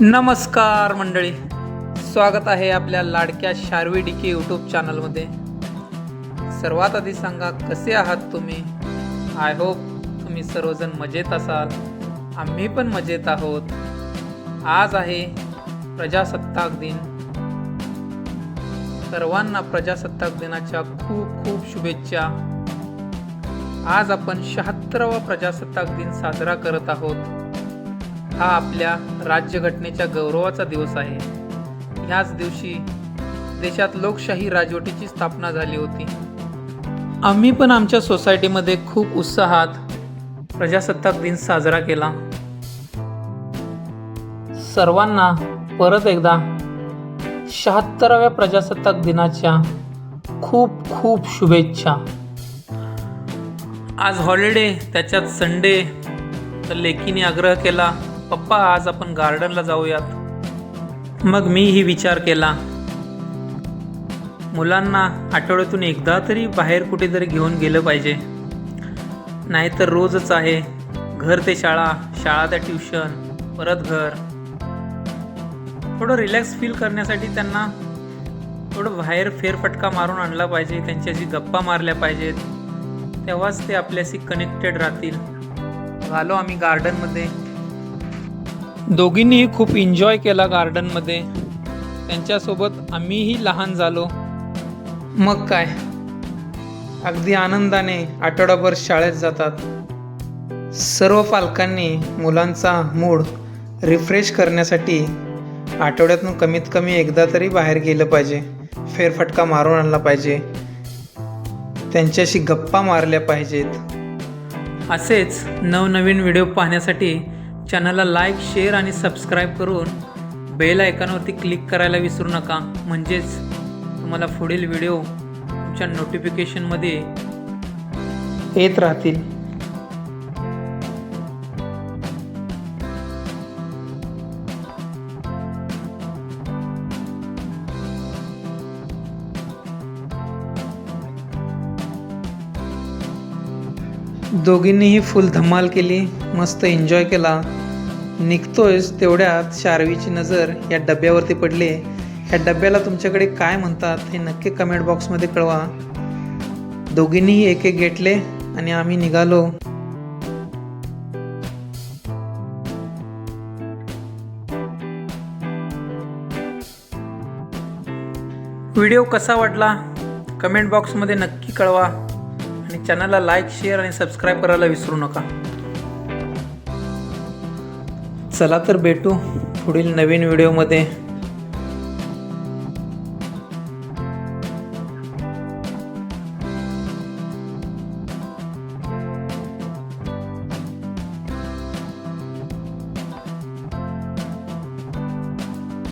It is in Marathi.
नमस्कार मंडळी. स्वागत आहे आपल्या लाडक्या शार्वी डिके यूट्यूब चॅनलमध्ये सर्वात आधी सांगा कसे आहात तुम्ही? आय होप तुम्ही सर्वजण मजेत असाल. आम्ही पण मजेत आहोत. आज आहे प्रजासत्ताक दिन. सर्वांना प्रजासत्ताक दिनाच्या खूप खूप शुभेच्छा. आज आपण शहात्तरावा प्रजासत्ताक दिन साजरा करत आहोत. हा आपल्या राज्यघटनेच्या गौरवाचा दिवस आहे. ह्याच दिवशी देशात लोकशाही राजवटीची स्थापना झाली होती. आम्ही पण आमच्या सोसायटीमध्ये खूप उत्साहात प्रजासत्ताक दिन साजरा केला. सर्वांना परत एकदा शहात्तराव्या प्रजासत्ताक दिनाच्या खूप खूप शुभेच्छा. आज हॉलिडे त्याच्यात संडे तर लेकीने आग्रह केला पप्पा आज आपण गार्डनला जाऊयात. मग मीही विचार केला. मुलांना आठवड्यातून एकदा तरी बाहेर कुठेतरी घेऊन गेलं पाहिजे. नाहीतर रोजच आहे. घर ते शाळा शाळा ते ट्युशन परत घर. थोडं रिलॅक्स फील करण्यासाठी त्यांना थोडं बाहेर फेरफटका मारून आणला पाहिजे. त्यांच्याशी गप्पा मारल्या पाहिजेत. तेव्हाच ते आपल्याशी कनेक्टेड राहतील. झालो आम्ही गार्डनमध्ये दोघींनीही खूप एन्जॉय केला गार्डनमध्ये त्यांच्यासोबत आम्हीही लहान झालो. मग काय? अगदी आनंदाने आठवडाभर शाळेत जातात. सर्व पालकांनी मुलांचा मूड रिफ्रेश करण्यासाठी आठवड्यातून कमीत कमी एकदा तरी बाहेर गेलं पाहिजे. फेरफटका मारून आणला पाहिजे. त्यांच्याशी गप्पा मारल्या पाहिजेत. असेच नवनवीन व्हिडिओ पाहण्यासाठी चॅनलला लाईक शेअर आणि सबस्क्राईब करून बेल आयकॉनवरती क्लिक करायला विसरू नका. म्हणजेच तुम्हाला पुढील व्हिडिओ तुमच्या नोटिफिकेशनमध्ये येत राहतील. दोघींनीही फुल धमाल केली मस्त एन्जॉय केला. निघतोयस तेवढ्यात शार्वीची नजर या डब्यावरती पडली. या डब्याला तुमच्याकडे काय म्हणतात हे नक्की कमेंट बॉक्समध्ये कळवा. दोघींनीही एक एक घेतले आणि आम्ही निघालो. व्हिडिओ कसा वाटला? कमेंट बॉक्समध्ये नक्की कळवा. आणि चॅनलला लाईक शेअर आणि सबस्क्राईब करायला विसरू नका. चला तर भेटू पुढील नवीन व्हिडिओमध्ये